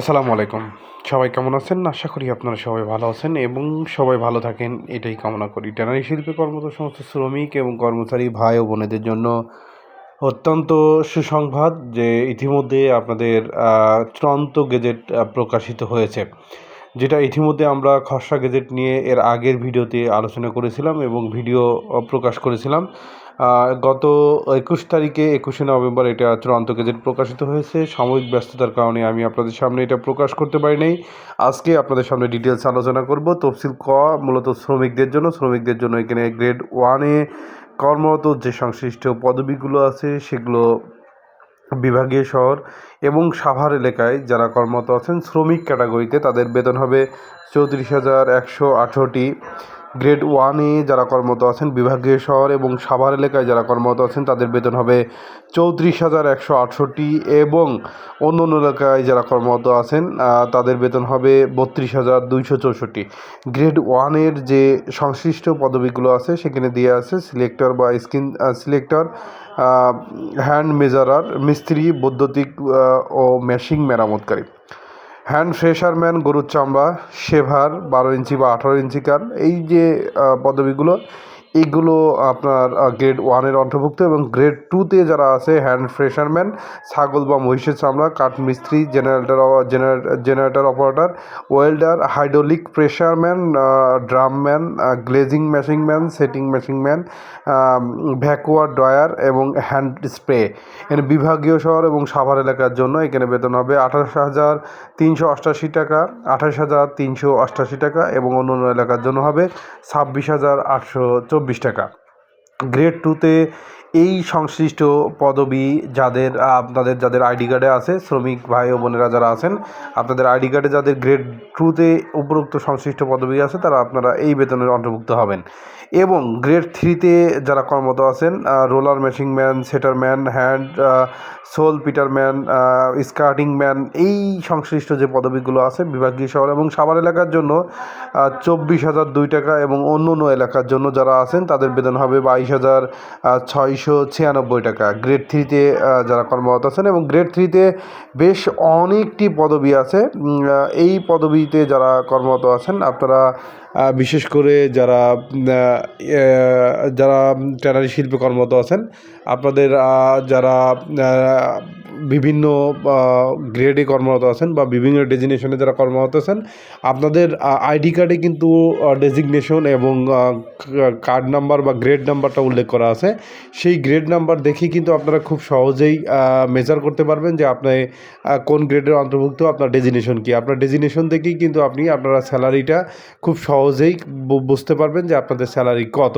আসসালামু আলাইকুম। সবাই কেমন আছেন? আশা করি আপনারা সবাই ভালো আছেন এবং সবাই ভালো থাকেন। এটাই কামনা করি। ট্যানারি শিল্পে কর্মরত সমস্ত শ্রমিক এবং কর্মচারী ভাই ও বোনেদের জন্য অত্যন্ত সুসংবাদ যে ইতিমধ্যে আপনাদের চূড়ান্ত গেজেট প্রকাশিত হয়েছে। যেটা ইতিমধ্যে আমরা খসড়া গেজেট নিয়ে এর আগের ভিডিওতে আলোচনা করেছিলাম এবং ভিডিও প্রকাশ করেছিলাম। গত একুশ তারিখে, একুশে নভেম্বর এটা চূড়ান্ত গেজেট প্রকাশিত হয়েছে। সাময়িক ব্যস্ততার কারণে আমি আপনাদের সামনে এটা প্রকাশ করতে পারি নাই। আজকে আপনাদের সামনে ডিটেলস আলোচনা করব। তফসিল ক, মূলত শ্রমিকদের জন্য। শ্রমিকদের জন্য এখানে গ্রেড ওয়ানে কর্মরত যে সংশ্লিষ্ট পদবিগুলো আছে, সেগুলো বিভাগীয় শহর এবং সাভার এলাকায় যারা কর্মরত আছেন, শ্রমিক ক্যাটাগরিতে তাদের বেতন হবে চৌত্রিশ হাজার একশো আঠারোটি। গ্রেড ওয়ানে যারা কর্মরত আছেন, বিভাগীয় শহর এবং সাভার এলাকায় যারা কর্মরত আছেন, তাদের বেতন হবে চৌত্রিশ হাজার একশো আটষট্টি এবং অন্য অন্য এলাকায় যারা কর্মরত আছেন তাদের বেতন হবে বত্রিশ হাজার দুইশো চৌষট্টি। গ্রেড ওয়ানের যে সংশ্লিষ্ট পদবিগুলো আছে, সেখানে দিয়ে আছে সিলেক্টর বা স্কিন সিলেক্টর হ্যান্ড মেজারার, মিস্ত্রি, বৈদ্যুতিক ও মেশিং মেরামতকারী। হ্যান্ড ফ্রেশারম্যান গরুর চামড়া শেভার বারো ইঞ্চি বা আঠারো ইঞ্চি কার এই যে পদবিগুলো এইগুলো আপনার গ্রেড ওয়ানের অন্তর্ভুক্ত এবং গ্রেড টুতে যারা আছে হ্যান্ড ফ্রেশারম্যান ছাগল বা মহিষের চামড়া, কাঠ মিস্ত্রি generator generator operator welder hydraulic pressure man drum man glazing machine man setting machine man vacuum dryer এবং হ্যান্ড স্প্রে এখানে বিভাগীয় শহর এবং সাভার এলাকার জন্য এখানে বেতন হবে আঠাশ হাজার তিনশো অষ্টাশি টাকা, আঠাশ হাজার তিনশো অষ্টাশি টাকা এবং অন্য অন্য এলাকার জন্য হবে ছাব্বিশ হাজার আটশো চব্বিশ টাকা গ্রেড টুতে এই সংশ্লিষ্ট পদবি যাদের আপনাদের যাদের আইডি কার্ডে আছে, শ্রমিক ভাই ও বোনেরা যারা আছেন, আপনাদের আইডি কার্ডে যাদের গ্রেড টুতে উপরোক্ত সংশ্লিষ্ট পদবি আছে, তারা আপনারা এই বেতনের অন্তর্ভুক্ত হবেন। এবং গ্রেড থ্রিতে যারা কর্মরত আছেন roller machine man setter man hand sole পিটারম্যান skirting man এই সংশ্লিষ্ট যে পদবিগুলো আছে, বিভাগীয় শহর এবং সাভার এলাকার জন্য চব্বিশ হাজার দুই টাকা এবং অন্য অন্য এলাকার জন্য যারা আছেন, তাদের বেতন হবে বাইশ হাজার ছয়শো ছিয়ানব্বই টাকা। গ্রেড থ্রিতে যারা কর্মরত আছেন এবং গ্রেড থ্রিতে বেশ অনেকটি পদবি আছে। এই পদবিতে যারা কর্মরত আছেন, আপনারা বিশেষ করে যারা যারা ট্যানারি শিল্পে কর্মরত আছেন আপনাদের যারা বিভিন্ন গ্রেডে কর্মরত আছেন বা বিভিন্ন ডেজিনেশনে যারা কর্মরত আছেন, আপনাদের আইডি কার্ডে কিন্তু ডেজিগনেশন এবং কার্ড নাম্বার বা গ্রেড নাম্বারটা উল্লেখ করা আছে। সেই গ্রেড নাম্বার দেখে কিন্তু আপনারা খুব সহজেই মেজার করতে পারবেন যে আপনি কোন গ্রেডের অন্তর্ভুক্ত, আপনার ডেজিনেশন কি। আপনার ডেজিনেশন দেখেই কিন্তু আপনি আপনারা স্যালারিটা খুব সহজেই বুঝতে পারবেন যে আপনাদের স্যালারি কত।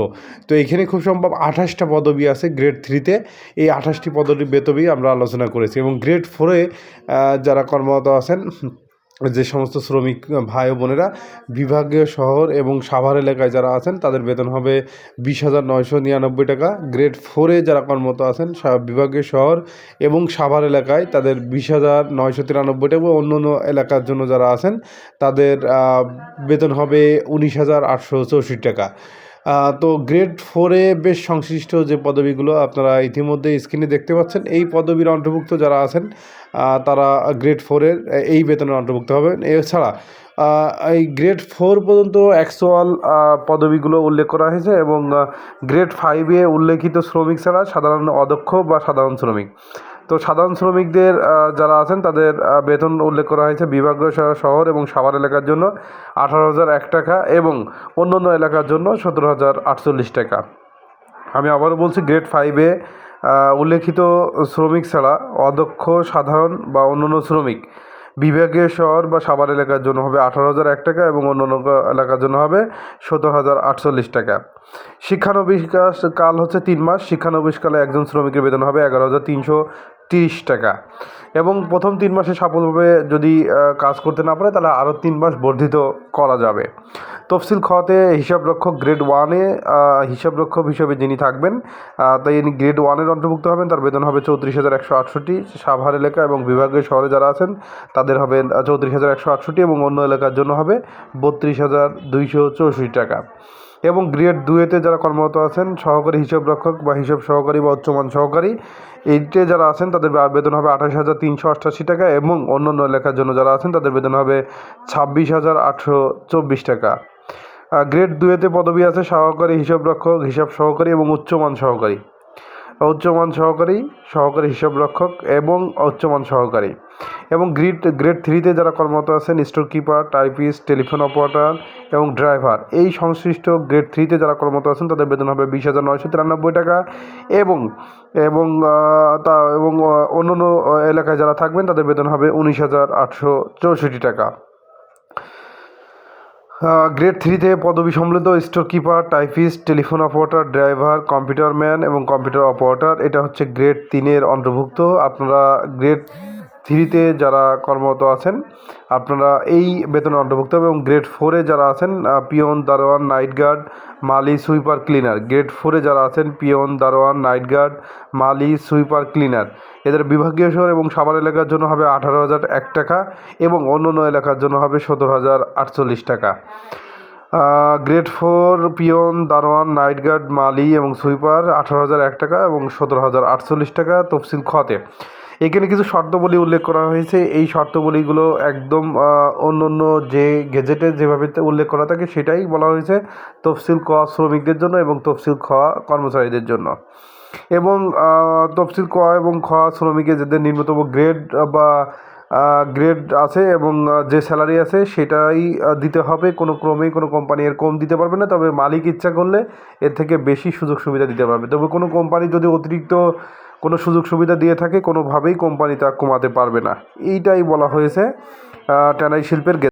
তো এখানে খুব সম্ভব আঠাশটা পদবি আছে গ্রেড থ্রিতে এই আঠাশটি পদবি বেতবি আমরা আলোচনা করেছি এবং গ্রেড ফোরে যারা কর্মরত আছেন, যে সমস্ত শ্রমিক ভাই ও বোনেরা, বিভাগীয় শহর এবং সাভার এলাকায় যারা আছেন, তাদের বেতন হবে বিশ হাজার নয়শো নিরানব্বই টাকা। গ্রেড ফোরে যারা কর্মরত আছেন বিভাগীয় শহর এবং সাভার এলাকায়, তাদের বিশ হাজার নয়শো তিরানব্বই টাকা এবং অন্য অন্য এলাকার জন্য যারা আছেন, তাদের বেতন হবে উনিশ হাজার আটশো চৌষট্টি টাকা। তো গ্রেড ফোরে বেশ সংশ্লিষ্ট যে পদবিগুলো আপনারা ইতিমধ্যে স্ক্রিনে দেখতে পাচ্ছেন, এই পদবীর অন্তর্ভুক্ত যারা আছেন তারা গ্রেড ফোরের এই বেতনের অন্তর্ভুক্ত হবেন। এছাড়া এই গ্রেড ফোর পর্যন্ত অ্যাকচুয়াল পদবিগুলো উল্লেখ করা হয়েছে এবং গ্রেড ফাইভে উল্লেখিত শ্রমিক ছাড়া সাধারণ অদক্ষ বা সাধারণ শ্রমিক। তো সাধারণ শ্রমিকদের যারা আছেন, তাদের বেতন উল্লেখ করা হয়েছে বিভাগীয় শহর এবং সাভার এলাকার জন্য আঠারো হাজার এক টাকা এবং অন্যান্য অন্য এলাকার জন্য সতেরো হাজার আটচল্লিশ টাকা। আমি আবারও বলছি গ্রেড ফাইভে উল্লেখিত শ্রমিক ছাড়া অদক্ষ সাধারণ বা অন্যান্য শ্রমিক বিভাগীয় শহর বা সাভার এলাকার জন্য হবে আঠারো হাজার এক টাকা এবং অন্য এলাকার জন্য হবে সতেরো হাজার আটচল্লিশ টাকা। শিক্ষানবিষ্কাশ কাল হচ্ছে তিন মাস শিক্ষানবিষ্কালে একজন শ্রমিকের বেতন হবে এগারো হাজার তিনশো তিরিশ টাকা। এবং প্রথম তিন মাসে সফলভাবে যদি কাজ করতে না পারে, তাহলে আরও তিন মাস বর্ধিত করা যাবে। তফসিল খতে হিসাবরক্ষক গ্রেড ওয়ানে হিসাবরক্ষক হিসেবে যিনি থাকবেন তাই ইনি গ্রেড ওয়ানের অন্তর্ভুক্ত হবেন। তার বেতন হবে চৌত্রিশ হাজার একশো আটষট্টি, সাভার এলাকা এবং বিভাগীয় শহরে যারা আছেন, তাদের হবে চৌত্রিশ হাজার একশো আটষট্টি এবং অন্য এলাকার জন্য হবে বত্রিশ হাজার দুইশো চৌষট্টি টাকা। এবং গ্রেড দুয়েতে যারা কর্মরত আছেন, সহকারী হিসাব রক্ষক বা হিসাব সহকারী বা উচ্চমান সহকারী এইটে যারা আছেন, তাদের বেতন হবে আঠাশ হাজার তিনশো অষ্টাশি টাকা এবং অন্যান্য এলাকার জন্য যারা আছেন, তাদের বেতন হবে ছাব্বিশ হাজার আটশো চব্বিশ টাকা। গ্রেড দুয়েতে পদবি আছে সহকারী হিসাব রক্ষক হিসাব সহকারী এবং উচ্চমান সহকারী। উচ্চমান সহকারী সহকারী হিসাব রক্ষক এবং উচ্চমান সহকারী। এবং গ্রেড গ্রেড থ্রিতে যারা কর্মরত আছেন store keeper typist telephone operator এবং ড্রাইভার এই সংশ্লিষ্ট গ্রেড থ্রিতে যারা কর্মরত আছেন, তাদের বেতন হবে বিশ হাজার নয়শো তিরানব্বই টাকা এবং এবং তা, এবং অন্য অন্য এলাকায় যারা থাকবেন, তাদের বেতন হবে উনিশ হাজার আটশো চৌষট্টি টাকা। গ্রেড থ্রিতে পদবি সম্মিলিত store keeper telephone operator driver computer man এবং কম্পিউটার অপারেটার এটা হচ্ছে গ্রেড তিনের অন্তর্ভুক্ত। আপনারা গ্রেড থ্রিতে যারা কর্মরত আছেন, আপনারা এই বেতনের অন্তর্ভুক্ত হবে এবং গ্রেড ফোরে যারা আছেন পিয়ন, দারোয়ান নাইট গার্ড মালি সুইপার ক্লিনার গ্রেড ফোরে যারা আছেন, পিয়ন, দারোয়ান নাইট গার্ড মালি সুইপার ক্লিনার এদের বিভাগীয় শহর এবং সাভার এলাকার জন্য হবে আঠারো হাজার এক টাকা এবং অন্য অন্য এলাকার জন্য হবে সতেরো হাজার আটচল্লিশ টাকা। গ্রেড ফোর পিয়ন, দারোয়ান নাইট গার্ড মালি এবং সুইপার আঠারো হাজার এক টাকা এবং সতেরো হাজার আটচল্লিশ টাকা তফসিল খতে। এখানে কিছু শর্তাবলী উল্লেখ করা হয়েছে। এই শর্তাবলীগুলো একদম অন্য অন্য যে গেজেটে যেভাবে উল্লেখ করা থাকে সেটাই বলা হয়েছে তফসিল ক শ্রমিকদের জন্য এবং তফসিল খ কর্মচারীদের জন্য। এবং তফসিল ক এবং খ শ্রমিকের যাদের নিম্নতম গ্রেড বা গ্রেড আছে এবং যে স্যালারি আছে সেটাই দিতে হবে। কোনো ক্রমেই কোনো কোম্পানি এর কম দিতে পারবে না, তবে মালিক ইচ্ছা করলে এর থেকে বেশি সুযোগ সুবিধা দিতে পারবে। তবে কোনো কোম্পানি যদি অতিরিক্ত কোনো সুযোগ সুবিধা দিয়ে থাকে, কোনোভাবেই কোম্পানি তা কমাতে পারবে না। এইটাই বলা হয়েছে টেনাই শিল্পের